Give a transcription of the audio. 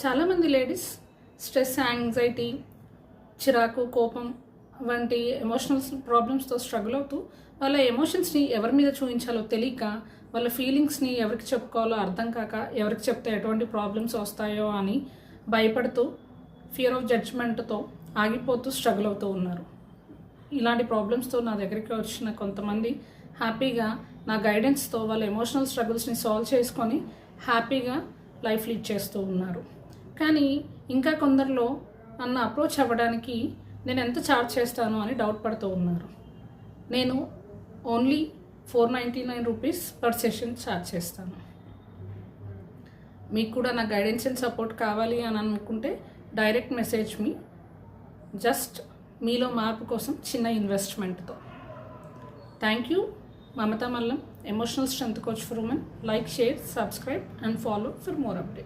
చాలామంది ladies stress anxiety చిరాకు కోపం వంటి ఎమోషనల్ ప్రాబ్లమ్స్తో స్ట్రగుల్ అవుతూ వాళ్ళ ఎమోషన్స్ని ఎవరి మీద చూపించాలో తెలియక వాళ్ళ ఫీలింగ్స్ని ఎవరికి చెప్పుకోవాలో అర్థం కాక ఎవరికి చెప్తే ఎటువంటి ప్రాబ్లమ్స్ వస్తాయో అని భయపడుతూ ఫియర్ ఆఫ్ జడ్జ్మెంట్తో ఆగిపోతూ స్ట్రగుల్ అవుతూ ఉన్నారు. ఇలాంటి ప్రాబ్లమ్స్తో నా దగ్గరికి వచ్చిన కొంతమంది హ్యాపీగా నా గైడెన్స్తో వాళ్ళ ఎమోషనల్ స్ట్రగుల్స్ని సాల్వ్ చేసుకొని హ్యాపీగా లైఫ్ లీడ్ చేస్తూ ఉన్నారు. కానీ ఇంకా కొందరిలో నన్ను అప్రోచ్ అవ్వడానికి నేను ఎంత ఛార్జ్ చేస్తాను అని డౌట్ పడుతూ ఉన్నారు. నేను only four ninety nine rupees per session charge చేస్తాను. మీకు కూడా నా గైడెన్స్ అండ్ సపోర్ట్ కావాలి అని అనుకుంటే డైరెక్ట్ మెసేజ్ మీ జస్ట్ మీలో మార్పు కోసం చిన్న ఇన్వెస్ట్మెంట్తో thank you Mamata Mallam emotional strength coach for women like share subscribe and follow for more update